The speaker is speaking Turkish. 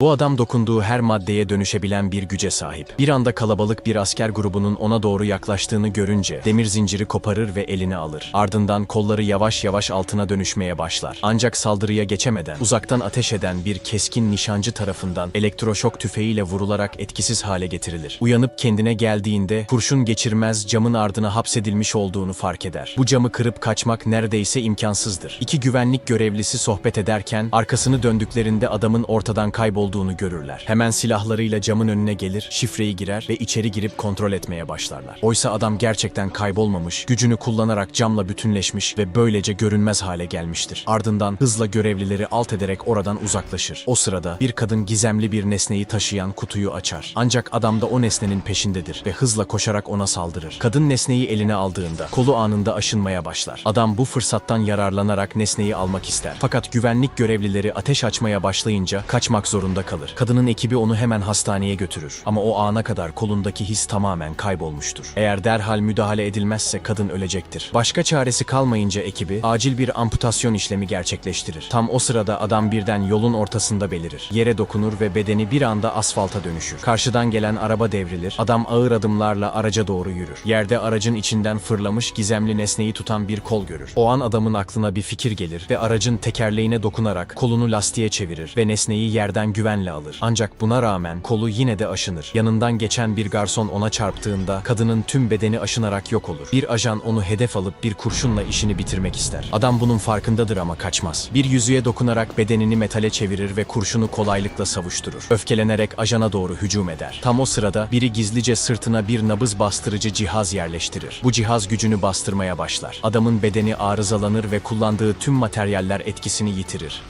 Bu adam dokunduğu her maddeye dönüşebilen bir güce sahip. Bir anda kalabalık bir asker grubunun ona doğru yaklaştığını görünce demir zinciri koparır ve eline alır. Ardından kolları yavaş yavaş altına dönüşmeye başlar. Ancak saldırıya geçemeden uzaktan ateş eden bir keskin nişancı tarafından elektroşok tüfeğiyle vurularak etkisiz hale getirilir. Uyanıp kendine geldiğinde kurşun geçirmez camın ardına hapsedilmiş olduğunu fark eder. Bu camı kırıp kaçmak neredeyse imkansızdır. İki güvenlik görevlisi sohbet ederken arkasını döndüklerinde adamın ortadan kaybolduğunu görürler. Hemen silahlarıyla camın önüne gelir, şifreyi girer ve içeri girip kontrol etmeye başlarlar. Oysa adam gerçekten kaybolmamış, gücünü kullanarak camla bütünleşmiş ve böylece görünmez hale gelmiştir. Ardından hızla görevlileri alt ederek oradan uzaklaşır. O sırada bir kadın gizemli bir nesneyi taşıyan kutuyu açar. Ancak adam da o nesnenin peşindedir ve hızla koşarak ona saldırır. Kadın nesneyi eline aldığında kolu anında aşınmaya başlar. Adam bu fırsattan yararlanarak nesneyi almak ister. Fakat güvenlik görevlileri ateş açmaya başlayınca kaçmak zorunda kalır. Kadının ekibi onu hemen hastaneye götürür. Ama o ana kadar kolundaki his tamamen kaybolmuştur. Eğer derhal müdahale edilmezse kadın ölecektir. Başka çaresi kalmayınca ekibi acil bir amputasyon işlemi gerçekleştirir. Tam o sırada adam birden yolun ortasında belirir. Yere dokunur ve bedeni bir anda asfalta dönüşür. Karşıdan gelen araba devrilir. Adam ağır adımlarla araca doğru yürür. Yerde aracın içinden fırlamış gizemli nesneyi tutan bir kol görür. O an adamın aklına bir fikir gelir ve aracın tekerleğine dokunarak kolunu lastiğe çevirir ve nesneyi yerden güvenle alır. Ancak buna rağmen kolu yine de aşınır. Yanından geçen bir garson ona çarptığında kadının tüm bedeni aşınarak yok olur. Bir ajan onu hedef alıp bir kurşunla işini bitirmek ister. Adam bunun farkındadır ama kaçmaz. Bir yüzüğe dokunarak bedenini metale çevirir ve kurşunu kolaylıkla savuşturur. Öfkelenerek ajana doğru hücum eder. Tam o sırada biri gizlice sırtına bir nabız bastırıcı cihaz yerleştirir. Bu cihaz gücünü bastırmaya başlar. Adamın bedeni arızalanır ve kullandığı tüm materyaller etkisini yitirir.